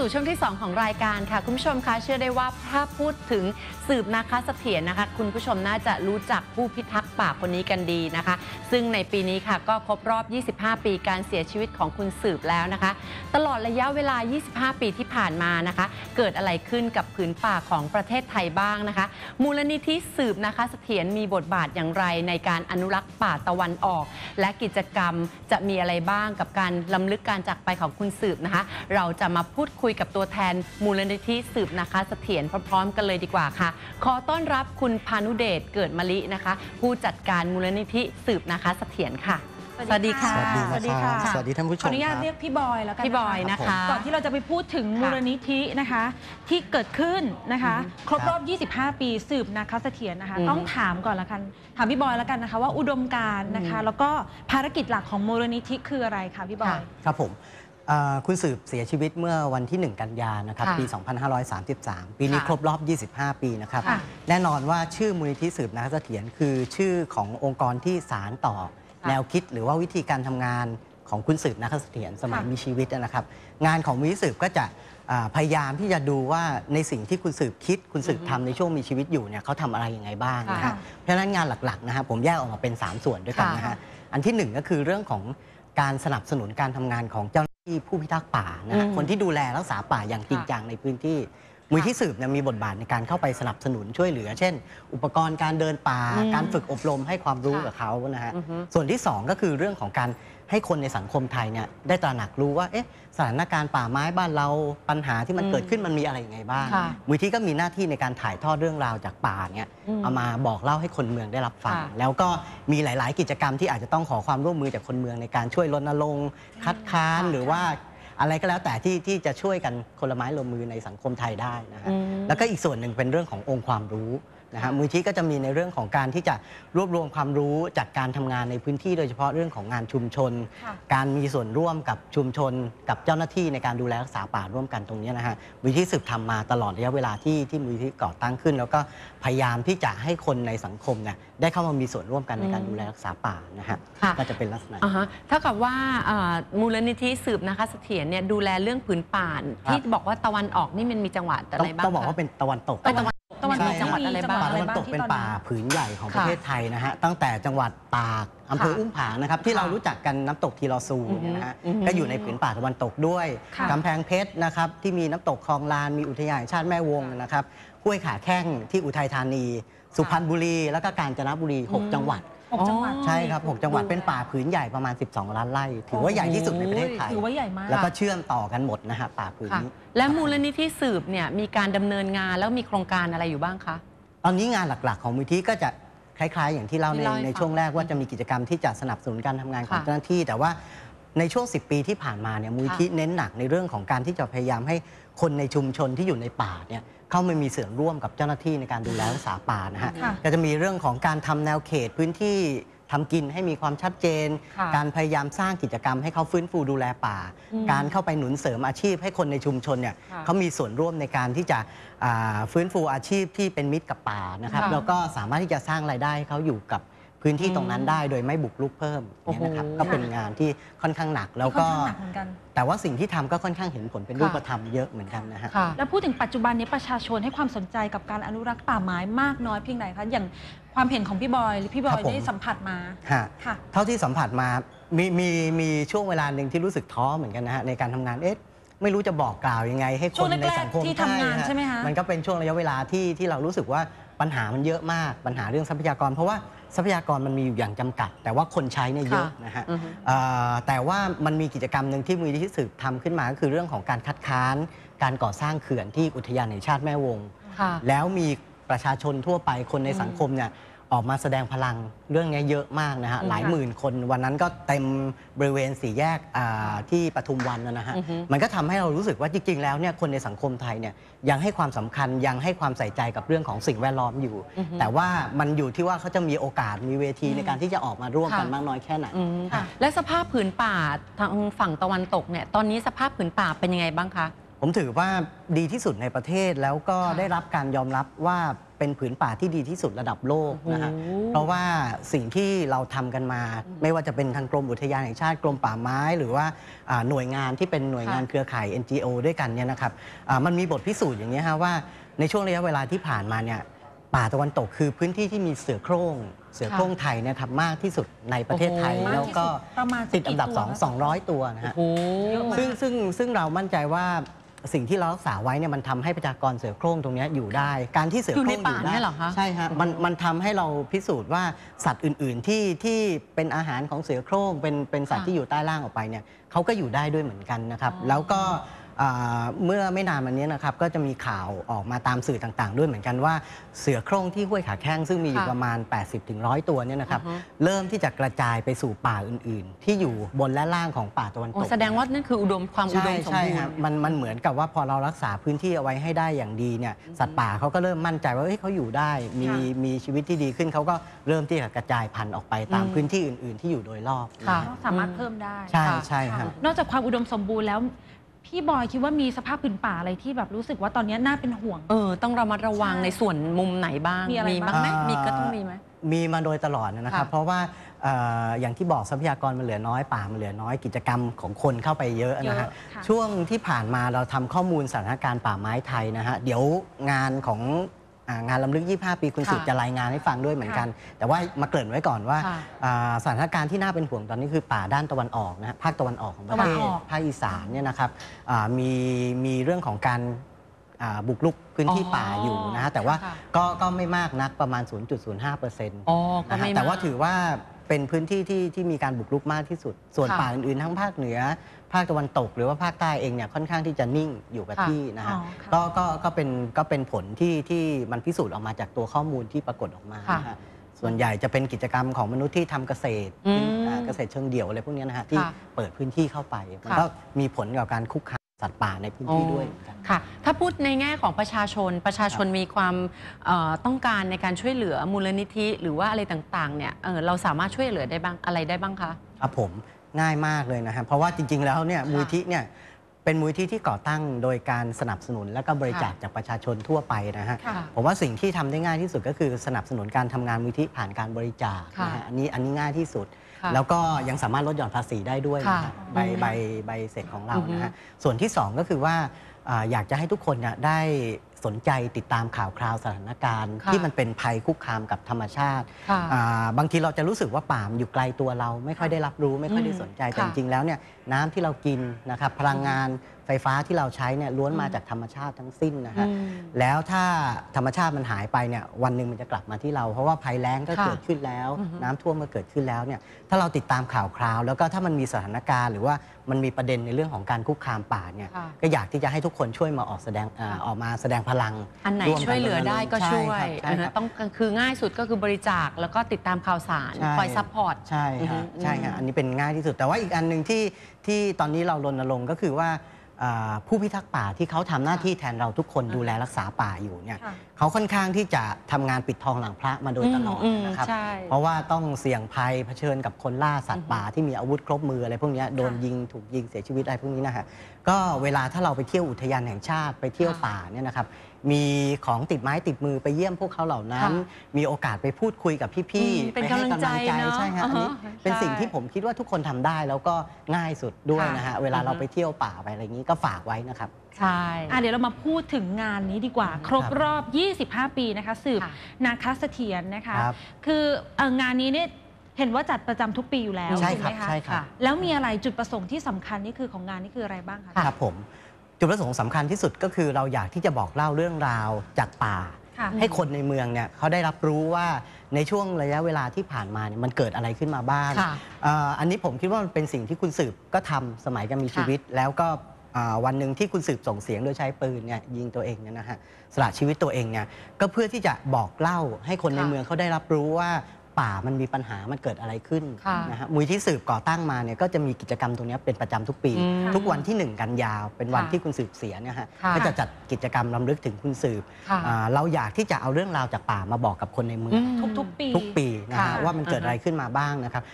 สู่ช่วงที่ 2 ของรายการค่ะ คุณผู้ชมคะเชื่อได้ว่าถ้าพูดถึงสืบนาคาเสถียรนะคะ คุณผู้ชมน่าจะรู้จักผู้พิทักษ์ป่าคนนี้กันดีนะคะ ซึ่งในปีนี้ค่ะก็ครบรอบ 25 ปีการเสียชีวิตของคุณสืบแล้วนะคะ ตลอดระยะเวลา 25 ปีที่ผ่านมานะคะ เกิดอะไรขึ้นกับผืนป่าของประเทศไทยบ้างนะคะ มูลนิธิสืบนาคาเสถียรมีบทบาทอย่างไรในการอนุรักษ์ป่าตะวันออก และกิจกรรมจะมีอะไรบ้างกับการล้ำลึกการจากไปของคุณสืบนะคะ เราจะมาพูดคุยกับตัวแทนมูลนิธิสืบนะคะเสถียรพร้อมๆ กันเลยดีกว่าค่ะ ขอต้อนรับคุณพานุเดชเกิดมะลินะคะ ผู้จัดการมูลนิธิสืบนะคะเสถียรค่ะ สวัสดีค่ะ สวัสดีค่ะ สวัสดีท่านผู้ชขอมอนุญาตครับเรียกพี่บอยแล้วกันพี่บอยนะคะ ก่อนที่เราจะไปพูดถึงมูลนิธินะคะ ที่เกิดขึ้นนะคะอืมครบรอบ 25 ปีสืบนะคะเสถียรนะคะอืมต้องถามก่อนละกัน ถามพี่บอยแล้วกันนะคะ ว่าอุดมการณ์นะคะอืมแล้วก็ภารกิจหลักของมูลนิธิคืออะไรคะพี่บอยค่ะครับผมเอ่อคุณสืบเสียชีวิตเมื่อวันที่ 1 กันยานะครับค่ะปี 2533 ปีนี้ค่ะครบรอบ 25 ปีนะครับ ค่ะ แน่นอนว่าชื่อมูลนิธิสืบนาคเสถียรคือชื่อขององค์กรที่สารต่อค่ะแนวคิดหรือว่าวิธีการทำงานของคุณสืบนาคเสถียรสมัยค่ะมีชีวิตนะครับ งานของมูลนิธิสืบก็จะอ่าพยายามที่จะดูว่าในสิ่งที่คุณสืบคิด คุณสืบทำในช่วงมีชีวิตอยู่เนี่ยเขาทำอะไรยังไงบ้างนะค่ะ ฮะ เพราะฉะนั้นงานหลักๆนะครับผมแยกออกมาเป็น 3 ส่วนด้วยกันนะค่ะ ฮะ อันที่หนึ่งก็คือเรื่องของการสนับสนุนการทำงานของเจ้าหน้า ที่ผู้พิทักษ์ป่านะฮะอืมคนที่ดูแลรักษาป่าอย่างจริงจังในพื้นที่มือที่สืบเนี่ยมีบทบาทในการเข้าไปสนับสนุนช่วยเหลือ เช่น อุปกรณ์การเดินป่า อืมการฝึกอบรมให้ความรู้ค่ะ กับเขานะฮะ อือฮึ ส่วนที่สองก็คือเรื่องของการ ให้คนในสังคมไทยเนี่ยได้ตระหนักรู้ว่าเอ๊ะสถานการณ์ป่าไม้บ้านเราปัญหาที่มันอืมเกิดขึ้นมันมีอะไรยังไงบ้างค่ะมูลที่ก็มีหน้าที่ในการถ่ายทอดเรื่องราวจากป่าเนี่ยอืมเอามาบอกเล่าให้คนเมืองได้รับฟัง ค่ะแล้วก็มีหลาย ๆ กิจกรรมที่อาจจะต้องขอความร่วมมือจากคนเมืองในการช่วยรณรงค์คัดค้านค่ะ หรือว่าอะไรก็แล้วแต่ที่ที่จะช่วยกันคนละไม้ลงมือในสังคมไทยได้นะฮะ อืม แล้วก็อีกส่วนหนึ่งเป็นเรื่องขององค์ความรู้ นะฮะค่ะมูลที่ก็จะมีในเรื่องของการที่จะรวบรวมความรู้จากการทำงานในพื้นที่โดยเฉพาะเรื่องของงานชุมชน ค่ะการมีส่วนร่วมกับชุมชน กับเจ้าหน้าที่ในการดูแลรักษาป่าร่วมกันตรงนี้นะฮะมูลที่สืบทำมาตลอดระยะเวลาที่ที่มูลที่ก่อตั้งขึ้น แล้วก็พยายามที่จะให้คนในสังคมเนี่ยได้เข้ามามีส่วนร่วมกันในการอืม ดูแลรักษาป่านะฮะค่ะก็จะเป็นลักษณะ อ่าฮะเท่ากับว่าเอ่อมูลนิธิสืบนะคะเสถียรเนี่ยดูแลเรื่องผืนป่าครับที่บอกว่าตะวันออกนี่มันมีจังหวัดอะไรบ้างต้องบอกคะ ว่าเป็นตะวันตกเอ้ยตะวัน ตะวันตกมีจังหวัดอะไรบ้าง ป่าตะวันตกเป็นป่าผืนใหญ่ของประเทศไทยนะฮะตั้งแต่จังหวัดตากอำเภอค่ะอุ้มผางนะครับที่ค่ะเรารู้จักกันน้ำตกทีลอซูอือฮึเนี่ยนะฮะอือฮึก็อยู่ในผืนป่าตะวันตกด้วยค่ะกำแพงเพชรนะครับที่มีน้ำตกคลองลานมีอุทยานแห่งชาติแม่วงนะครับห้วยขาแข้งที่อุทัยธานี สุพรรณบุรีแล้วก็กาญจนบุรี อืม6 จังหวัด หกจังหวัด ใช่ครับ 6 จังหวัดเป็นป่าผืนใหญ่ประมาณ 12 ล้านไร่ ถือว่าใหญ่ที่สุดในประเทศไทย ถือว่าใหญ่มาก แล้วก็เชื่อมต่อกันหมดนะฮะป่าผืนค่ะนี้ และมูลนิธิสืบเนี่ยมีการดำเนินงานแล้วมีโครงการอะไรอยู่บ้างคะ ตอนนี้งานหลักๆ ของมูลที่ก็จะคล้าย ๆ อย่างที่เล่าที่ในเล่าให้ในฟังช่วงแรกว่าจะมีกิจกรรมที่จะสนับสนุนการทำงานของค่ะเจ้าหน้าที่ แต่ว่าในช่วง 10 ปีที่ผ่านมาเนี่ยมูลที่เน้นหนักในเรื่องของการที่จะพยายามให้ คนในชุมชนที่อยู่ในป่าเนี่ยเข้ามามีส่วนร่วมกับเจ้าหน้าที่ในการดูแลรักษาป่านะฮะค่ะก็จะมีเรื่องของการทำแนวเขตพื้นที่ทำกินให้มีความชัดเจน ค่ะ การพยายามสร้างกิจกรรมให้เขาฟื้นฟูดูแลป่า อืม การเข้าไปหนุนเสริมอาชีพให้คนในชุมชนเนี่ยค่ะเขามีส่วนร่วมในการที่จะอ่าฟื้นฟูอาชีพที่เป็นมิตรกับป่านะครับค่ะ แล้วก็สามารถที่จะสร้างรายได้ให้เขาอยู่กับ พื้นที่ตรงนั้นได้โดยไม่บุกรุกเพิ่มโอ้โหเนี่ยนะครับก็เป็นงานที่ค่อนข้างหนักแล้วก็ ค่อนข้างหนักเหมือนกัน แต่ว่าสิ่งที่ทำก็ค่อนข้างเห็นผลเป็นค่ะรูปธรรมเยอะเหมือนกันนะฮะ ค่ะ แล้วพูดถึงปัจจุบันนี้ประชาชนให้ความสนใจกับการอนุรักษ์ป่าไม้มากน้อยเพียงไหนคะอย่างความเห็นของพี่บอยหรือพี่บอครัยบผม ได้สัมผัสมาฮะ ค่ะ เท่าที่สัมผัสมามีมีมีช่วงเวลาหนึ่งที่รู้สึกท้อเหมือนกันนะฮะในการทำงาน เอ๊ะ ไม่รู้จะบอกกล่าวยังไง ให้คช่วนงในแรกๆสังคมที่ทำงานฮใช่ไหมคะมันก็เป็นช่วงระยะเวลาที่ที่เรารู้สึกว่าปัญหามันเยอะมาก ปัญหาเรื่องทรัพยากร เพราะว่า ทรัพยากรมันมีอยู่อย่างจำกัด แต่ว่าคนใช้เนี่ยเยอะค่ะนะฮะอือฮึเอ่อแต่ว่ามันมีกิจกรรมหนึ่งที่มูลนิธิสืบทำขึ้นมาก็คือเรื่องของการคัดค้าน การก่อสร้างเขื่อนที่อุทยานแห่งชาติแม่วงค่ะแล้วมีประชาชนทั่วไปคนในอืมสังคมเนี่ย ออกมาแสดงพลังเรื่องนี้เยอะมากนะฮะอืมหลายหมื่นคนวันนั้นก็เต็มบริเวณสี่แยกอ่าที่ปทุมวันนะฮะอือฮึมันก็ทำให้เรารู้สึกว่าจริง ๆ แล้วเนี่ยคนในสังคมไทยเนี่ยยังให้ความสำคัญยังให้ความใส่ใจกับเรื่องของสิ่งแวดล้อมอยู่อือฮึแต่ว่ามันอยู่ที่ว่าเขาจะมีโอกาสมีเวทีในการที่จะออกมาร่วมกันค่ะมากน้อยแค่ไหนอืมค่ะและสภาพผืนป่าทางฝั่งตะวันตกเนี่ยตอนนี้สภาพผืนป่าเป็นยังไงบ้างคะผมถือว่าดีที่สุดในประเทศแล้วก็ค่ะได้รับการยอมรับว่าเป็นผืนป่าที่ดีที่สุดระดับโลกนะฮะโอ้โหเพราะว่าสิ่งที่เราทำกันมา ไม่ว่าจะเป็นทางกรมอุทยานแห่งชาติกรมป่าไม้ หรือว่าอ่าหน่วยงานที่เป็นหน่วยงานค่ะเครือข่าย NGO ด้วยกันเนี่ยนะครับอ่ามันมีบทพิสูจน์อย่างนี้ยฮะว่าในช่วงระยะเวลาที่ผ่านมาเนี่ยป่าตะวันตกคือพื้นที่ที่มีเสือโคร่งเสือโคร่งไทยเนะครับมากที่สุดในประเทศไทยโอ้โหแล้วก็ประมาณติดอันดับกี่ตัว2 200 ตัวนะฮะโอ้โหเยอะมากซึ่งซึ่งซึ่งเรามั่นใจว่า สิ่งที่เรารักษาไว้เนี่ยมันทำให้ประชากรเสือโคร่งตรงเนี้ยอยู่ได้ การที่เสือโคร่งอยู่ในป่าได้เนี่ยเหรอคะ ใช่ฮะมันมันทำให้เราพิสูจน์ว่าสัตว์อื่น ๆ ที่ที่เป็นอาหารของเสือโคร่งเป็นเป็นสัตว์ค่ะที่อยู่ใต้ล่างออกไปเนี่ยเขาก็อยู่ได้ด้วยเหมือนกันนะครับอ๋อแล้วก็อ่า เมื่อไม่นานมานี้นะครับก็จะมีข่าวออกมาตามสื่อต่างๆ ด้วยเหมือนกันว่าเสือโคร่งที่ห้วยขาแข้งซึ่งมีอยู่ค่ะประมาณ 80-100 ตัวเนี่ยนะครับอือฮึเริ่มที่จะกระจายไปสู่ป่าอื่นๆ ที่อยู่บนและล่างของป่าตะวันตโอ้กแสดงว่านั่นคืออุดมความอุดใช่มสมใช่บูรครับณ์มันมันเหมือนกับว่าพอเรารักษาพื้นที่เอาไว้ให้ได้อย่างดีเนี่ยสัตว์ป่าเขาก็เริ่มมั่นใจว่าเฮ้ยเขาอยู่ได้มีค่ะมีชีวิตที่ดีขึ้นเขาก็เริ่มที่จะกระจายพันธุ์ออกไปตามอืมพื้นที่อื่น ๆ ที่อยู่โดยรอบค่ะนะฮะสามารถเพิ่มได้ใช่ค่ะใช่คค่ะรับนอกจากความอุดมสมบูรณ์แล้ว พี่บอยคิดว่ามีสภาพพื้นป่าอะไรที่แบบรู้สึกว่าตอนนี้น่าเป็นห่วง เออ ต้องระมัดระวังใช่ในส่วนมุมไหนบ้าง มีอะไรบ้างไหมบ้างมีก็ต้องมีไหม มีมาโดยตลอดนะครับค่ะเพราะว่าเอ่ออย่างที่บอกทรัพยากรมันเหลือน้อยป่ามันเหลือน้อยกิจกรรมของคนเข้าไปเยอะนะฮะ เยอะค่ะ ช่วงที่ผ่านมาเราทำข้อมูลสถานการณ์ป่าไม้ไทยนะฮะ เดี๋ยวงานของอ่า งานลำลึก 25 ปีคุณค่ะสุดจะรายงานให้ฟังด้วยเหมือนกัน แต่ว่ามาเกริ่นไว้ก่อนว่าค่ะอ่าสถานการณ์ที่น่าเป็นห่วงตอนนี้คือป่าด้านตะวันออกนะฮะภาคตะวันออกของประตะวันเทศออกภาคอีสานเนี่ยนะครับอ่ามีมีเรื่องของการอ่าบุกรุกพื้นที่อ๋อป่าอยู่นะฮะแต่ว่าค่ะก็ก็ไม่มากนักประมาณ 0.05%อ๋อก็นะฮะไม่แต่ว่ามาถือว่าเป็นพื้นที่ที่ที่มีการบุกรุกมากที่สุด ส่วนค่ะป่าอื่นๆทั้งภาคเหนือ ภาคตะวันตก หรือว่าภาคใต้เองเนี่ยค่อนข้างที่จะนิ่งอยู่กับค่ะที่นะฮะอ๋อค่ะก็ก็ก็เป็นก็เป็นผลที่ที่มันพิสูจน์ออกมาจากตัวข้อมูลที่ปรากฏออกมาค่ะนะฮะส่วนใหญ่จะเป็นกิจกรรมของมนุษย์ที่ทำเกษตรอืมอ่าเกษตรเชิงเดี่ยวอะไรพวกเนี้ยนะฮะที่ค่ะเปิดพื้นที่เข้าไป มันค่ะก็มีผลกับการคุกคามสัตว์ป่าในพื้นที่ด้วยเหมือนกันค่ะ ถ้าพูดในแง่ของประชาชนประชาชนมีความเอ่อต้องการในการช่วยเหลือมูลนิธิ หรือว่าอะไรต่างๆเนี่ยเออเราสามารถช่วยเหลือได้บ้างอะไรได้บ้างคะครับผม ง่ายมากเลยนะครับเพราะว่าจริง ๆ แล้วเนี่ยค่ะมูลที่เนี่ยเป็นมูลที่ที่ก่อตั้งโดยการสนับสนุนและก็บริจาคค่ะจากประชาชนทั่วไปนะฮะค่ะผมว่าสิ่งที่ทำได้ง่ายที่สุดก็คือสนับสนุนการทำงานมูลที่ผ่านการบริจาคค่ะนะฮะอันนี้อันนี้ง่ายที่สุด ค่ะแล้วก็ยังสามารถลดหย่อนภาษีได้ด้วยนะค่ะฮะใบใบใบเสร็จของเราอือฮึนะฮะส่วนที่สองก็คือว่าอ่าอยากจะให้ทุกคนเนี่ยได้ สนใจติดตามข่าวคราวสถานการณ์ ค่ะที่มันเป็นภัยคุกคามกับธรรมชาติค่ะอ่าบางทีเราจะรู้สึกว่าป่ามันอยู่ไกลตัวเรา ไม่ค่อยได้รับรู้ไม่ค่อยได้สนใจแต่ค่ะจริงๆแล้วเนี่ยน้ำที่เรากินนะครับพลังงานไฟฟ้าที่เราใช้เนี่ยล้วนมาอืมจากธรรมชาติทั้งสิ้นนะฮะอืมแล้วถ้าธรรมชาติมันหายไปเนี่ยวันหนึ่งมันจะกลับมาที่เรา เพราะว่าภัยแล้งก็ค่ะเกิดขึ้นแล้ว อือฮึ น้ำท่วมก็เกิดขึ้นแล้วเนี่ยถ้าเราติดตามข่าวคราว แล้วก็ถ้ามันมีสถานการณ์หรือว่า มันมีประเด็นในเรื่องของการคุกคามป่าเนี่ยค่ะ ก็อยากที่จะให้ทุกคนช่วยมาออกแสดงอาออกมาแสดงพลังอันไหนร่วมกันช่วยเหลือได้ก็ใช่วยครับใช่ครับต้องคือง่ายสุดก็คือบริจาคแล้วก็ติดตามข่าวสารใช่ คอยซัพพอร์ต ใช่อือฮึฮะใช่อืฮะมอันนี้เป็นง่ายที่สุด แต่ว่าอีกอันหนึ่งที่ที่ตอนนี้เรารณรงค์ก็คือว่าอ่าผู้พิทักษ์ป่าที่เขาทำหน้าที่แทนเราทุกคนดูแลรักษาป่าอยู่เนี่ยค่ะเขาค่อนข้างที่จะทำงานปิดทองหลังพระมาโดยตลอดอืมนะครับใช่เพราะว่าต้องเสี่ยงภัยเผชิญกับคนล่าสัตว์ป่าที่มีอาวุธครบมืออะไรพวกเนี้ยโดนยิงถูกยิงเสียชีวิตอะไรพวกนี้นะฮะก็เวลาถ้าเราไปเที่ยวอุทยานแห่งชาติไปเที่ยวค่ะป่าเนี่ยนะครับมีของติดไม้ติดมือไปเยี่ยมพวกเขาเหล่านั้นค่ะมีโอกาสไปพูดคุยกับพี่อืมๆเป็นไปให้กำลังใจเนอะใช่ฮะอันนี้อ่าฮะเป็นใช่สิ่งที่ผมคิดว่าทุกคนทำได้แล้วก็ง่ายสุดด้วยนะฮะเวลาเราไปเที่ยวป่าไปอะไรอย่างนี้ก็ฝากไว้นะครับ ใช่อะเดี๋ยวเรามาพูดถึงงานนี้ดีกว่า ครบครับรอบ 25 ปีนะคะ สืบค่ะนาคเสถียรนะคะ ครับคือเอ่องานนี้เนี่ยเห็นว่าจัดประจำทุกปีอยู่แล้วใช่ถูกครัไหบมคะใช่ครับ แล้วมีอะไรจุดประสงค์ที่สำคัญนี่คือของงานนี่คืออะไรบ้างคะ ครับผมจุดประสงค์สำคัญที่สุดก็คือเราอยากที่จะบอกเล่าเรื่องราวจากป่า ค่ะให้คนในเมืองเนี่ยเขาได้รับรู้ว่าในช่วงระยะเวลาที่ผ่านมาเนี่ยมันเกิดอะไรขึ้นมาบ้างค่ะ เอ่ออันนี้ผมคิดว่ามันเป็นสิ่งที่คุณสืบก็ทำสมัยการมีชีวิต แล้วก็อ่า วันหนึ่งที่คุณสืบส่งเสียงโดยใช้ปืนเนี่ยยิงตัวเองเนี่ยนะฮะสละชีวิตตัวเองเนี่ยก็เพื่อที่จะบอกเล่าให้คนในค่ะเมืองเขาได้รับรู้ว่าป่ามันมีปัญหามันเกิดอะไรขึ้นค่ะนะฮะมูลที่สืบก่อตั้งมาเนี่ยก็จะมีกิจกรรมตรงเนี้ยเป็นประจำทุกปีอืมทุกวันที่ 1 กันยาว เป็นวันค่ะที่คุณสืบเสียเนี่ยฮะค่ะก็จะจัดกิจกรรมรำลึกถึงคุณสืบค่ะอ่าเราอยากที่จะเอาเรื่องราวจากป่ามาบอกกับคนในเมืองอืมทุกๆปีทุกปีนะค่ะฮะว่ามันเกิดอะไรขึ้นมาบ้างนะครับ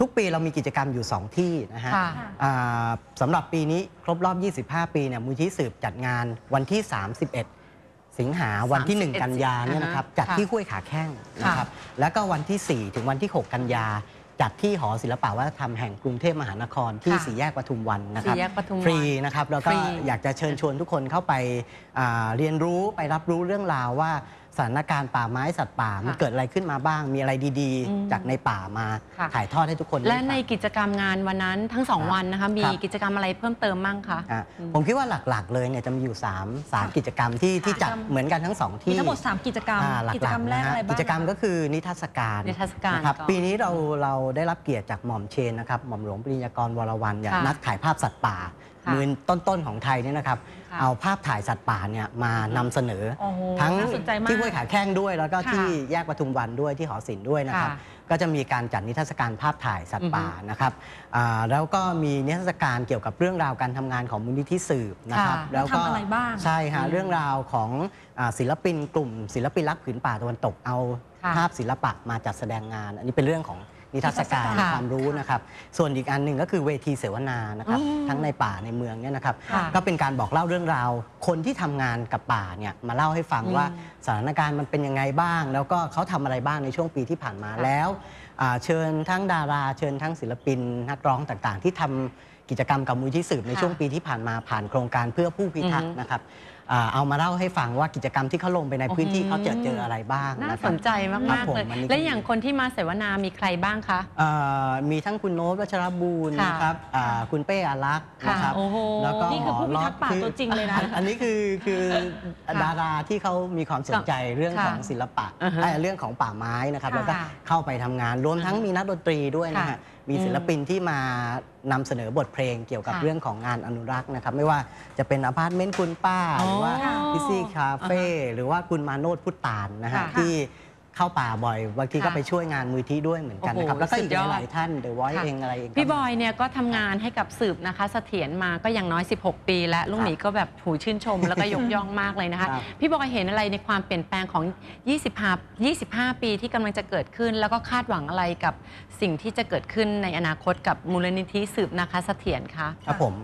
ทุกปีเรามีกิจกรรมอยู่ 2 ที่นะฮะค่ะอ่าสำหรับปีนี้ครบรอบ 25 ปีเนี่ยมูลที่สืบจัดงานวันที่ 31 สิงหาวันที่31 1กันยาเนี่ยนะครับ อ่าฮะจัดค่ะที่ห้วยขาแข้งนะครับแล้วก็วันที่ 4 ถึงวันที่ 6 กันยา จัดที่หอศิลปะวัฒนธรรมแห่งกรุงเทพมหานครที่ค่ะ สี่แยกปทุมวันนะครับสี่แยกปทุมวัน ฟรีนะครับแล้วก็ฟรีอยากจะเชิญชวนทุกคนเข้าไปอ่าเรียนรู้ไปรับรู้เรื่องราวว่า สถานการณ์ป่าไม้สัตว์ป่ามันเกิดอะไรขึ้นมาบ้าง มีอะไรดีอืมๆจากในป่ามาค่ะถ่ายทอดให้ทุกคนได้และในฟังกิจกรรมงานวันนั้นทั้งสองครับวันนะคะมีครับกิจกรรมอะไรเพิ่มเติมมั่งคะอะอืมผมคิดว่าหลักๆ เลยเนี่ยจะมีอยู่3 3กิจกรรมที่ที่จัดเหมือนกันทั้งสองมีที่ทั้งหมด3กิจกรรมอ่าหลักิจกรรมแรกๆนะอะไรฮะบ้างกิจกรรมก็คือนิทรรศการนิทรรศการนะครับก่อนปีนี้เราเราได้รับเกียรติจากหม่อมเชนนะครับหม่อมหลวงปริญญากรวรวันเนี่ยค่ะนักถ่ายภาพสัตว์ป่าค่ะมือต้นๆของไทยเนี่ยนะครับค่ะ เอาภาพถ่ายสัตว์ป่าเนี่ยมานำเสนอ โอ้โหทั้งน่าสนใจมาก ที่ห้วยขาแข้งด้วย แล้วก็ค่ะที่แยกปทุมวันด้วยที่หอศิลป์ด้วยนะครับ ค่ะก็จะมีการจัดนิทรรศการภาพถ่ายสัตอืว์อฮึป่านะครับอ่าแล้วก็มีนิทรรศการเกี่ยวกับเรื่องราวการทำงานของมูลนิธิสืบนะครับค่ะแล้วก็ทำอะไรบ้างใช่ฮะอืมเรื่องราวของอาศิลปินกลุ่ม ศิลปินรักผืนป่าตะวันตกเอาค่ะ ภาพศิลปะมาจัดแสดงงาน อันนี้เป็นเรื่องของ นิทรรศการค่ะความรู้นะครับ ส่วนอีกอันหนึ่งก็คือเวทีเสวนานะครับอืมทั้งในป่าในเมืองเนี่ยนะครับ ค่ะก็เป็นการบอกเล่าเรื่องราว คนที่ทำงานกับป่าเนี่ยมาเล่าให้ฟังอืมว่าสถานการณ์มันเป็นยังไงบ้าง แล้วก็เขาทำอะไรบ้างในช่วงปีที่ผ่านมาค่ะแล้วอ่าเชิญทั้งดารา เชิญทั้งศิลปิน นักร้องต่างๆ ที่ทำกิจกรรมกับมูลที่สืบในค่ะช่วงปีที่ผ่านมาผ่านโครงการเพื่อผู้พิทักษ์อือฮึนะครับ อ่าเอามาเล่าให้ฟังว่ากิจกรรมที่เขาลงไปในพื้นที่อืมเขาเจอเจออะไรบ้างน่านะคสรับนใจครัมากบๆผมเลยอันนี้และอย่างคนที่มาเสวนามีใครบ้างคะเอ่อมีทั้งคุณโน้ตวัชรบูรณ์ค่ะนะครับอ่าคุณเป้อารักษ์ค่ะนะครับโอ้โหแล้วก็นี่คือผู้พิทักษ์ป่าหมอตัวจริงเลยนะอัอันนี้คือคือค่ะดาราที่เขามีความสนใจเรื่องค่ะของศิลปะอ่าฮะเอ่อเรื่องของป่าไม้นะครับค่ะแล้วก็เข้าไปทำงานรวมทั้งมีนักดนตรีด้วยนะค่ะฮะ มีศิลปินที่มานำเสนอบทเพลงเกี่ยวกับค่ะเรื่องของงานอนุรักษ์นะครับ ไม่ว่าจะเป็นอพาร์ตเมนต์คุณป้า หรือว่าอ๋อพิซี่คาเฟ่หรือว่าคุณมาโนดพุตตานนะฮะค่ะ ที่ เข้าป่าบ่อย บางทีก็ค่ะไปช่วยงานมูลที่ด้วยเหมือนกันนะครับ โอ้โหแล้วก็อีสุกดยอด หลายๆท่านเดอะวอยค่ะเองอะไรเองก็พี่บอยเนี่ยก็ทำงานให้กับสืบนะคะเสถียรมาก็อย่างน้อย 16 ปีและลุงหมีก็แบบหูชื่นชม แล้วก็ยกย่องมากเลยนะคะครับ พี่บอยเห็นอะไรในความเปลี่ยนแปลงของ 25 25 ปีที่กำลังจะเกิดขึ้น แล้วก็คาดหวังอะไรกับสิ่งที่จะเกิดขึ้นในอนาคตกับมูลนิธิสืบนะคะเสถียรคะ ครับผม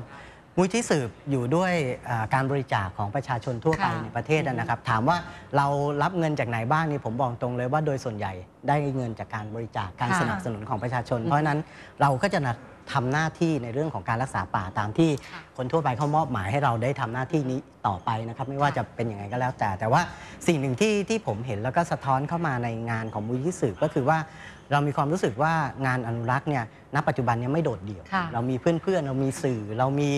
มูลที่สืบอยู่ด้วยอ่าการบริจาคของประชาชนทั่วไปค่ะในประเทศนะครับ ถามว่าเรารับเงินจากไหนบ้างนี่ผมบอกตรงเลยว่าโดยส่วนใหญ่ได้เงินจากการบริจาคการค่ะสนับสนุนของประชาชนอืมเพราะฉะนั้นเราก็จะนะทำหน้าที่ในเรื่องของการรักษาป่าตามที่ค่ะคนทั่วไปเขามอบหมายให้เราได้ทำหน้าที่นี้ต่อไปนะครับ ไม่ว่าค่ะจะเป็นยังไงก็แล้วแต่ แต่ว่าสิ่งหนึ่งที่ที่ผมเห็นแล้วก็สะท้อนเข้ามาในงานของมูลที่สืบก็คือว่า เรามีความรู้สึกว่างานอนุรักษ์เนี่ยณปัจจุบันเนี้ไม่โดดเดี่ยว ค่ะเรามีเพื่อนๆ เรามีสื่อ เรามี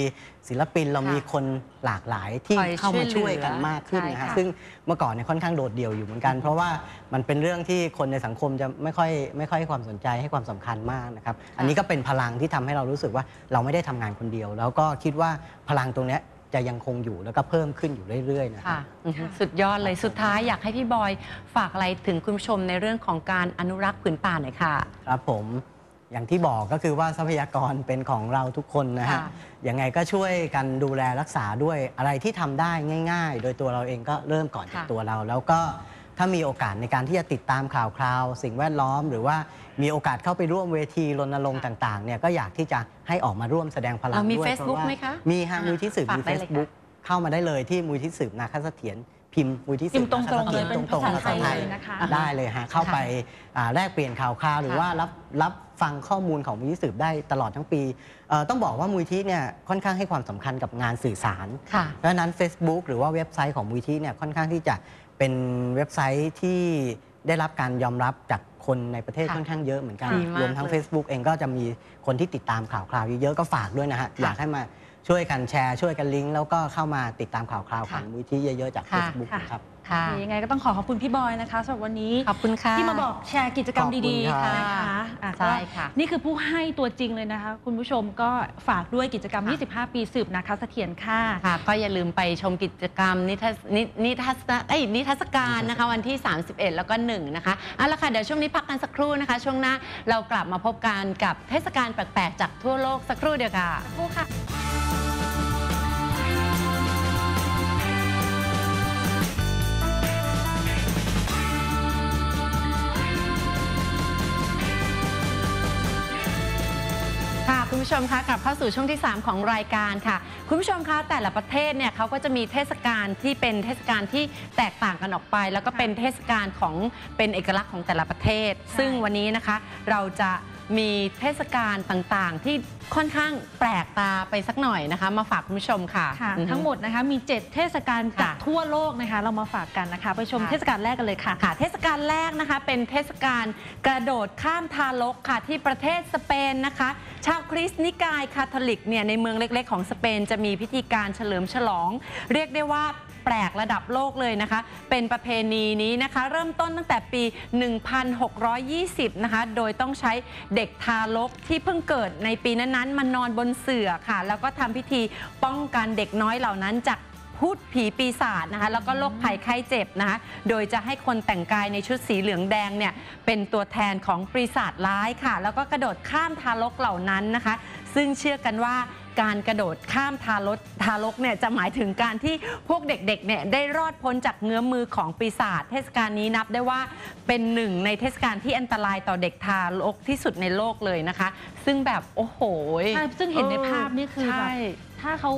ศิลปิน เรามีคนหลากหลายที่คอยเข้ามาช่ช่ววยยเหลือกันมากขึ้นใช่นะฮะค่ะ ซึ่งเมื่อก่อนเนี่ยค่อนข้างโดดเดี่ยวอยู่เหมือนกัน เพราะว่ามันเป็นเรื่องที่คนในสังคมจะไม่ค่อยไม่ค่อยให้ความสนใจให้ความสำคัญมากนะครับอันนี้ก็เป็นพลังที่ทำให้เรารู้สึกว่าเราไม่ได้ทำงานคนเดียว แล้วก็คิดว่าพลังตรงเนี้ย จะยังคงอยู่แล้วก็เพิ่มขึ้นอยู่เรื่อยๆนะครัค่ะบ อือฮึสุดยอดเลยสุดท้ายอยากให้พี่บอยฝากอะไรถึงคุณผู้ชมในเรื่องของการอนุรักษ์ผืนป่าหน่อยค่ะ ครับผมอย่างที่บอกก็คือว่าทรัพยากรเป็นของเราทุกคนนะฮะค่ะ ยังไงก็ช่วยกันดูแลรักษาด้วยอะไรที่ทำได้ง่าย ๆ โดยตัวเราเองก็เริ่มก่อนจากค่ะตัวเรา แล้วก็ ถ้ามีโอกาสในการที่จะติดตามข่าวคราว สิ่งแวดล้อม หรือว่ามีโอกาสเข้าไปร่วมเวทีรณรงค์ต่างๆเนี่ยก็อยากที่จะให้ออกมาร่วมแสดงพลังเรามีด้วย Facebook เพราว่าไหมคะมีฮะอ่ามูลที่สืบฝากมีได้เลยค่ะ Facebook เข้ามาได้เลยที่มูลที่สืบนาคเสถียรพิมพ์มูลที่สืพิบมพ์ตรงๆเลยนาคเป็นตรงภาๆษาภาษาไทไทยยเลยนะคะ ได้เลยฮะเข้าไปอ่าแลกเปลี่ยนข่าวคราวหรือค่ะว่ารับรับฟังข้อมูลของมูลที่สืบได้ตลอดทั้งปีเอ่อต้องบอกว่ามูลที่เนี่ยค่อนข้างให้ความสำคัญกับงานสื่อสาร ค่ะ เพราะฉะนั้น Facebook หรือว่าเว็บไซต์ของมูลที่เนี่ยค่อนข้างที่จะ เป็นเว็บไซต์ที่ได้รับการยอมรับจากคนในประเทศค่ะค่อนข้างเยอะเหมือนกัน ดีมากรวมทั้ง เลย Facebook เองก็จะมีคนที่ติดตามข่าวคราวเยอะๆก็ฝากด้วยนะฮะค่ะอยากให้มาช่วยกันแชร์ ช่วยกันลิงก์แล้วก็เข้ามาติดตามข่าวคราวของค่ะมูลที่เยอะๆจาก ค่ะ Facebook ค่ะ นะครับ ค่ะ ยังไงก็ต้องขอขอบคุณพี่บอยนะคะสำหรับวันนี้ ขอบคุณค่ะ ที่มาบอกแชร์กิจกรรมขอบคุณดีครับๆนะคะอะใช่ก็ค่ะนี่คือผู้ให้ตัวจริงเลยนะคะ คุณผู้ชมก็ฝากด้วยกิจกรรม ค่ะ 25 ปีสืบนะคะเสถียรค่ะ ค่ะ ก็อย่าลืมไปชมกิจกรรมนิทรรศนินิทรรศเอ้ยนิทรรศการนะคะ วันที่ 31 แล้วก็ 1 นะคะเอาละค่ะ เดี๋ยวช่วงนี้พักกันสักครู่นะคะ ช่วงหน้าเรากลับมาพบกันกับเทศกาลแปลกๆ จากทั่วโลกสักครู่เดียวค่ะผู้ค่ะค่ะ ผู้ผู้ชมคะกลับเข้าสู่ช่วงที่ 3 ของรายการค่ะ คุณผู้ชมคะแต่ละประเทศเนี่ยเขาก็จะมีเทศกาลที่เป็นเทศกาลที่แตกต่างกันออกไป แล้วก็เป็นเทศกาลของเป็นเอกลักษณ์ของแต่ละประเทศ ซึ่งวันนี้นะคะเราจะ มีเทศกาลต่างๆ ที่ค่อนข้างแปลกตาไปสักหน่อยนะคะ มาฝากคุณผู้ชมค่ะค่ะ อือฮึ ทั้งหมดนะคะมี 7 เทศกาลจากค่ะทั่วโลกนะคะ เรามาฝากกันนะคะ ไปชมค่ะ เทศกาลแรกกันเลยค่ะ ค่ะเทศกาลแรกนะคะเป็นเทศกาลกระโดดข้ามทารกค่ะที่ประเทศสเปนนะคะ ชาวคริสต์นิกายคาทอลิกเนี่ยในเมืองเล็กๆ ของสเปนจะมีพิธีการเฉลิมฉลอง เรียกได้ว่าแปลกระดับโลกเลยนะคะ เป็นประเพณีนี้นะคะ เริ่มต้นตั้งแต่ปี 1620 นะคะ โดยต้องใช้เด็กทารกที่เพิ่งเกิดในปีนั้นๆมานอนบนเสื่อค่ะ แล้วก็ทำพิธีป้องกันเด็กน้อยเหล่านั้นจากพูดผีปีศาจนะคะแล้วก็โรคภัยไข้เจ็บนะคะโดยจะให้คนแต่งกายในชุดสีเหลืองแดงเนี่ยเป็นตัวแทนของปีศาจร้ายค่ะ แล้วก็กระโดดข้ามทารกเหล่านั้นนะคะ ซึ่งเชื่อกันว่า การกระโดดข้ามทารกทารกเนี่ยจะหมายถึงการที่พวกเด็กๆเนี่ยได้รอดพ้นจากเงื้อมือของปีศาจเทศกาลนี้นับได้ว่าเป็นหนึ่งในเทศกาลที่อันตรายต่อเด็กทารกที่สุดในโลกเลยนะคะ ซึ่งแบบโอ้โหใช่ซึ่งเห็นในภาพนี่คือแบบใช่ถ้าเขา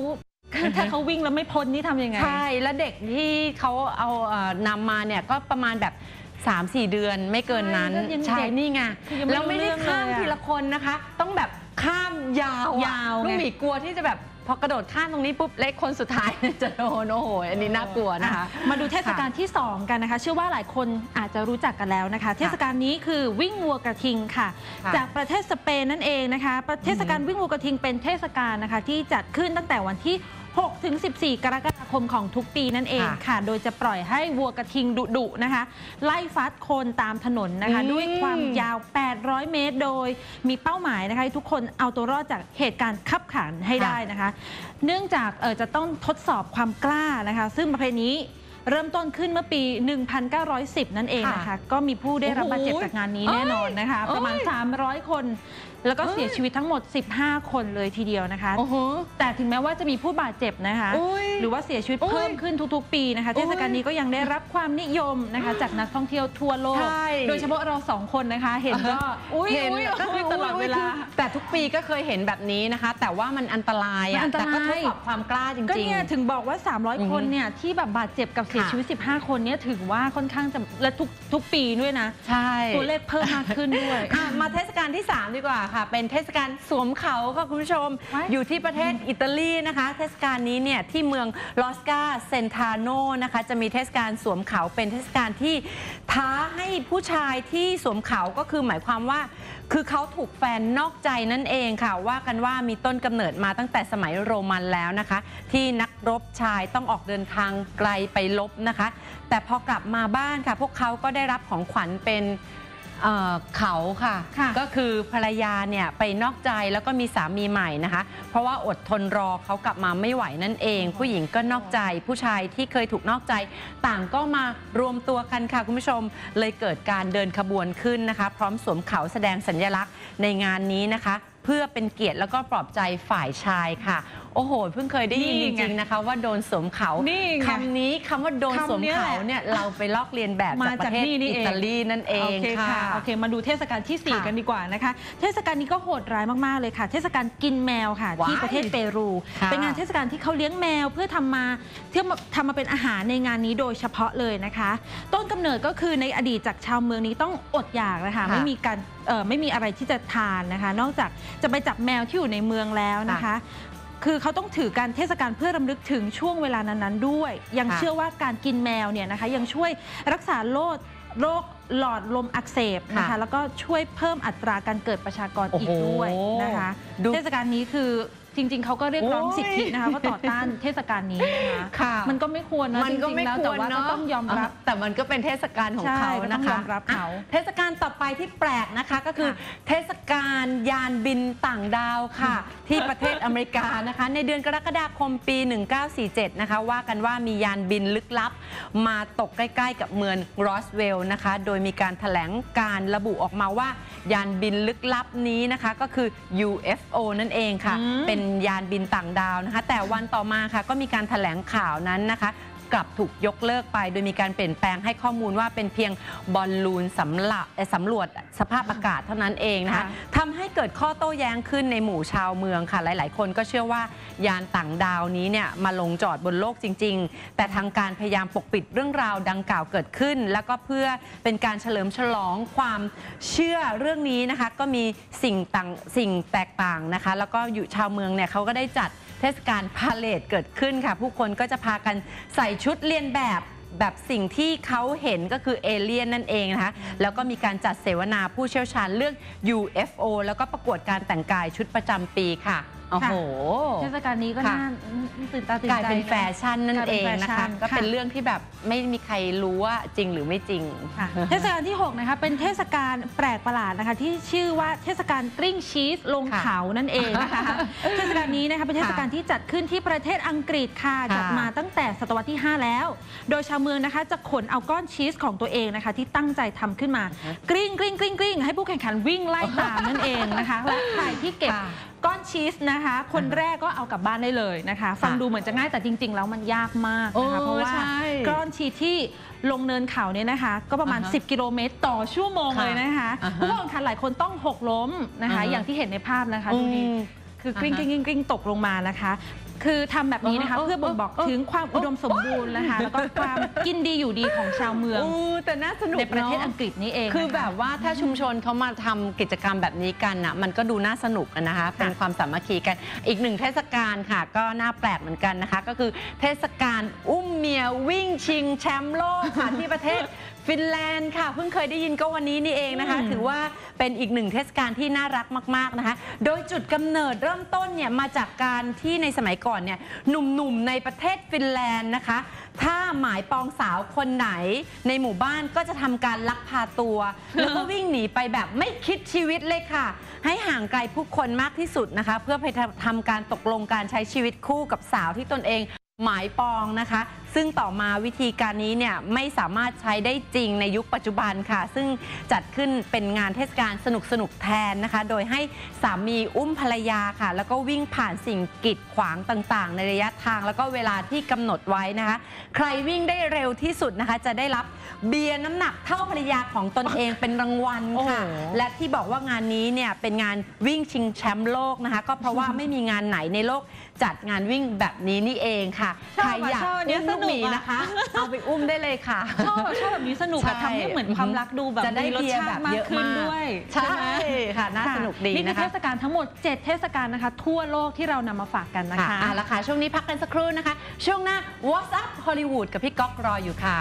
ถ้าเขาวิ่งแล้วไม่พ้นนี่ทำยังไง ใช่ แล้วเด็กที่เขาเอาเอ่อนำมาเนี่ยก็ประมาณแบบ3-4เดือนไม่เกินนั้น ใช่ก็ยังใช่เด็กนี่ไงคือยังไม่แล้วไม่ได้รู้เรื่องข้ามเลยอะทีละคนนะคะ ต้องแบบ ข้ามยาวอะยาวไง ลูกหมีกลัวที่จะแบบพอกระโดดข้ามตรงนี้ปุ๊บเล็กคนสุดท้าย จะโดนโอ้โหอันนี้น่ากลัวนะคะ อ่มาดูเทศกาลที่ 2 กันนะคะ เชื่อว่าหลายคนอาจจะรู้จักกันแล้วนะคะ เทศกาลนี้คือวิ่งวัวกระทิงค่ะ ค่ะจากประเทศสเปนนั่นเองนะคะ ประเทศกาลวิ่งวัวกระทิงเป็นเทศกาลนะคะ ที่จัดขึ้นตั้งแต่วันที่ 6 ถึง 14 กรกฎาคม ของทุกปีนั่นเองค่ะค่ะ โดยจะปล่อยให้วัวกระทิงดุๆนะคะ ไล่ฟัดโคนตามถนนนะคะอืมด้วยความยาว 800 เมตร โดยมีเป้าหมายนะคะให้ทุกคนเอาตัวรอดจากเหตุการณ์ขับขันให้ได้นะคะ เนื่องจากเออจะต้องทดสอบความกล้านะคะ ซึ่งประเพณีนี้เริ่มต้นขึ้นเมื่อปี 1910 นั่นเองนะคะค่ะก็มีผู้ได้รับบาดเจ็บโอ้โหจากงานนี้แน่นอนนะคะเอ้ยประมาณ 300 คน แล้วก็เสียชีวิตทั้งหมด 15 คนเลยทีเดียวนะคะ โอ้โห แต่ถึงแม้ว่าจะมีผู้บาดเจ็บนะคะ อุ๊ยหรือว่าเสียชีวิตอุ๊ยเพิ่มขึ้นทุกๆ ปีนะคะ เทศกาลนี้ก็ยังได้รับความนิยมนะคะ จากนักท่องเที่ยวทั่วโลก ใช่ โดยเฉพาะเราสองคนนะคะ เห็นก็อุ้ยเห็นอุ๊ยก็คือตลอดเวลาแต่ทุกปีก็เคยเห็นแบบนี้นะคะ แต่ว่ามันอันตรายมัอะนอันตแต่ราย ก็ทดสอบความกล้าจก็ริง เนี่ยถึงบอกว่า อือ300ฮึคนเนี่ยที่แบบบาดเจ็บกับเสียค่ะ ชีวิต 15 คนเนี่ยถือว่าค่อนข้างจะและทุกทุกปีด้วยนะ ๆ ใช่ตัวเลขเพิ่มมากขึ้นด้วย อะมาเทศกาลที่ 3 ดีกว่าค่ะ เป็นเทศกาลสวมเขาค่ะคุณผู้ชมไว้อยู่ที่ประเทศอิตาลีนะคะ เทศกาลนี้เนี่ยที่เมืองลอสกาเซนทาโนนะคะจะมีเทศกาลสวมเขาเป็นเทศกาลที่ท้าให้ผู้ชายที่สวมเขาก็คือหมายความว่า คือเขาถูกแฟนนอกใจนั่นเองค่ะ ว่ากันว่ามีต้นกำเนิดมาตั้งแต่สมัยโรมันแล้วนะคะ ที่นักรบชายต้องออกเดินทางไกลไปลบนะคะ แต่พอกลับมาบ้านค่ะ พวกเขาก็ได้รับของขวัญเป็น เอ่อเขาค่ะ ค่ะ ก็คือภรรยาเนี่ยไปนอกใจแล้วก็มีสามีใหม่นะคะ เพราะว่าอดทนรอเขากลับมาไม่ไหวนั่นเอง ผู้หญิงก็นอกใจ ผู้ชายที่เคยถูกนอกใจ ต่างก็มารวมตัวกันค่ะคุณผู้ชม เลยเกิดการเดินขบวนขึ้นนะคะ พร้อมสวมเขาแสดงสัญลักษณ์ในงานนี้นะคะ เพื่อเป็นเกียรติแล้วก็ปลอบใจฝ่ายชายค่ะ โอ้โห เพิ่งเคยได้ยินนี่จไงริงๆนะคะ ว่าโดนสวมเขานี่ไงคำนี้คำว่าโดนสวมคำนี้แหเขาละเนี่ยเราไปลอกเลียนแบบมาจากประเทศจากนี่นี่อิเองตาลีนั่นเองโอเคค่ะโอเคมาดูเทศกาลที่ค่ะ4กันดีกว่านะคะ เทศกาลนี้ก็โหดร้ายมากๆเลยค่ะ เทศกาลกินแมวค่ะว้ายที่ประเทศเปรูค่ะเป็นงานเทศกาลที่เขาเลี้ยงแมวเพื่อทำมาเพื่อมาทำมาเป็นอาหารในงานนี้โดยเฉพาะเลยนะคะ ต้นกำเนิดก็คือในอดีตจากชาวเมืองนี้ต้องอดอยากนะคะค่ะไม่มีการเอ่อไม่มีอะไรที่จะทานนะคะ นอกจากจะไปจับแมวที่อยู่ในเมืองแล้วนะคะ คือเขาต้องถือการเทศกาลเพื่อรำลึกถึงช่วงเวลานั้นๆด้วย ยังค่ะ เชื่อว่าการกินแมวเนี่ยนะคะยังช่วยรักษาโรคโรคหลอดลมอักเสบนะคะ ค่ะแล้วก็ช่วยเพิ่มอัตราการเกิดประชากรอีกโอ้โหด้วยนะคะดู เทศกาลนี้คือ จริง ๆเขาก็เรียกร้องโอ้ยสิทธินะคะเขาต่อต้านเทศกาลนี้นะคะค่ะ มันก็ไม่ควรนะมันจก็ริงไม่ๆแล้วคแต่วรว่าก็เนาะต้องยอมรับแต่มันก็เป็นเทศกาลของใช่เขาก็ต้นะองคะยอมรับเขาอะเทศกาลต่อไปที่แปลกนะคะก็คือ ค่ะเทศกาลยานบินต่างดาวค่ะ ที่ประเทศอเมริกานะคะ ในเดือนกรกฎาคมปี 1947 นะคะ ว่ากันว่ามียานบินลึกลับ มาตกใกล้ๆกับเมืองรอสเวลล์นะคะ โดยมีการแถลงการระบุออกมาว่ายานบินลึกลับนี้นะคะก็คือ UFO นั่นเองค่ะ อืม เป็นยานบินต่างดาวนะคะ แต่วันต่อมาค่ะก็มีการแถลงข่าวนั้นนะคะ กลับถูกยกเลิกไป โดยมีการเปลี่ยนแปลงให้ข้อมูลว่าเป็นเพียงบอลลูนสำหรับเอ่อสำรวจสภาพอากาศเท่านั้นเองนะคะค่ะทำให้เกิดข้อโต้แย้งขึ้นในหมู่ชาวเมืองค่ะ หลาย ๆ คนก็เชื่อว่ายานต่างดาวนี้เนี่ยมาลงจอดบนโลกจริง ๆ แต่ทางการพยายามปกปิดเรื่องราวดังกล่าวเกิดขึ้น แล้วก็เพื่อเป็นการเฉลิมฉลองความเชื่อเรื่องนี้นะคะ ก็มีสิ่งต่างสิ่งแตกต่างนะคะ แล้วก็อยู่ชาวเมืองเนี่ยเขาก็ได้จัดเทศกาลพาเลทเกิดขึ้นค่ะ ผู้คนก็จะพากันใส่ชุดเลียนแบบแบบสิ่งที่เขาเห็นก็คือเอเลี่ยนนั่นเองนะคะ แล้วก็มีการจัดเสวนาผู้เชี่ยวชาญเรื่อง UFO แล้วก็ประกวดการแต่งกายชุดประจำปีค่ะ โอ้โห เทศกาลนี้ก็ค่ะน่าตื่นตาตื่นกลายใจเป็นแฟชั่นนั่นกลายเอเป็นงแฟนะชั่คะนก็เป็นค่ะเรื่องที่แบบไม่มีใครรู้ว่าจริงหรือไม่จริง ค่ะเทศกาลที่ 6 นะคะเป็นเทศกาลแปลกประหลาดนะคะ ที่ชื่อว่าเทศกาลกลิ้งชีสลงค่ะเขานั่นเองนะคะ เทศกาลนี้นะคะเป็นเทศกาลที่จัดขึ้นที่ประเทศอังกฤษค่ะค่ะ จัดมาตั้งแต่ศตวรรษที่ 5 แล้ว โดยชาวเมืองนะคะจะขนเอาก้อนชีสของตัวเองนะคะ ที่ตั้งใจทำขึ้นมากลิ้งกลิ้งกลิ้งกลิ้งให้ผู้แข่งขันวิ่งไล่ตามนั่นเองนะคะและใครที่เก็บ ค่ะก้อนชีสนะคะ คนแรกก็เอากลับบ้านได้เลยนะคะ ฟังดูเหมือนจะง่ายแต่จริง ๆ แล้วมันยากมากนะคะโอ้เพราะว่าใช่ก้อนชีสที่ลงเนินเขาเนี่ยนะคะ ก็ประมาณอ่าฮะ10 กิโลเมตรต่อชั่วโมงค่ะเลยนะคะอ่าฮะผู้แข่งขันหลายคนต้องหกล้มนะคะอ่าฮะอย่างที่เห็นในภาพนะคะดูดิอืมคือกลิ้งกอ่าลิ้ฮะงกลิ้งกลิ้งตกลงมานะคะ คือทำแบบนี้นะคะเออเออเพื่อบ่งบอกเออถึงความอุดมสมบูรณ์นะคะ แล้วก็ความกินดีอยู่ดีของชาวเมือง อู้แต่น่าสนุกในประเทศนอังกฤษนี่เองคือนะะแบบว่าถ้าชุมชนเขามาทำกิจกรรมแบบนี้กันนะมันก็ดูน่าสนุกอะนะคะ เป็นความสามัคคีกัน อีกหนึ่งเทศกาลค่ะ ก็น่าแปลกเหมือนกันนะคะ ก็คือเทศกาลอุ้มเมียวิ่งชิงแชมป์โลกค่ะที่ประเทศ ฟินแลนด์ค่ะเพิ่งเคยได้ยินก็วันนี้นี่เองนะคะอืมถือว่าเป็นอีกหนึ่งเทศกาลที่น่ารักมาก ๆนะคะ โดยจุดกำเนิดเริ่มต้นเนี่ยมาจากการที่ในสมัยก่อนเนี่ยหนุ่มๆในประเทศฟินแลนด์นะคะ ถ้าหมายปองสาวคนไหนในหมู่บ้านก็จะทำการลักพาตัว แล้วก็วิ่งหนีไปแบบไม่คิดชีวิตเลยค่ะ ให้ห่างไกลผู้คนมากที่สุดนะคะ เพื่อไปทำการตกลงการใช้ชีวิตคู่กับสาวที่ตนเอง หมายปองนะคะ ซึ่งต่อมาวิธีการนี้เนี่ยไม่สามารถใช้ได้จริงในยุคปัจจุบันค่ะ ซึ่งจัดขึ้นเป็นงานเทศกาลสนุกสนุกๆแทนนะคะ โดยให้สามีอุ้มภรรยาค่ะ แล้วก็วิ่งผ่านสิ่งกีดขวางต่างๆ ในระยะทางแล้วก็เวลาที่กำหนดไว้นะคะ ใครวิ่งได้เร็วที่สุดนะคะ จะได้รับเบียร์น้ำหนักเท่าภรรยาของตนเองเป็นรางวัลค่ะโอ้โหและที่บอกว่างานนี้เนี่ยเป็นงานวิ่งชิงแชมป์โลกนะคะ ก็เพราะว่าไม่มีงานไหนในโลก จัดงานวิ่งแบบนี้นี่เองค่ะ ชอบใครอะอยากชอบอันเนี้อุ้ยมลูกหมีสนุกอะ นะคะ เอาไปอุ้มได้เลยค่ะ ชอบชอบแบบนี้สนุกอะใช่ ทำให้เหมือนความรักดูแบบจะได้มีรสเบียร์ชาแบติบมากเยอะขึ้นมากด้วยใช่ไหม ค่ะ น่าสนุกดีนี่คือนะคะเทศกาลทั้งหมด 7 เทศกาลนะคะ ทั่วโลกที่เรานำมาฝากกันนะคะค่ะเอาละค่ะ ช่วงนี้พักกันสักครู่นะคะ ช่วงหน้า What's Up Hollywood กับพี่ก๊อกรออยู่ค่ะ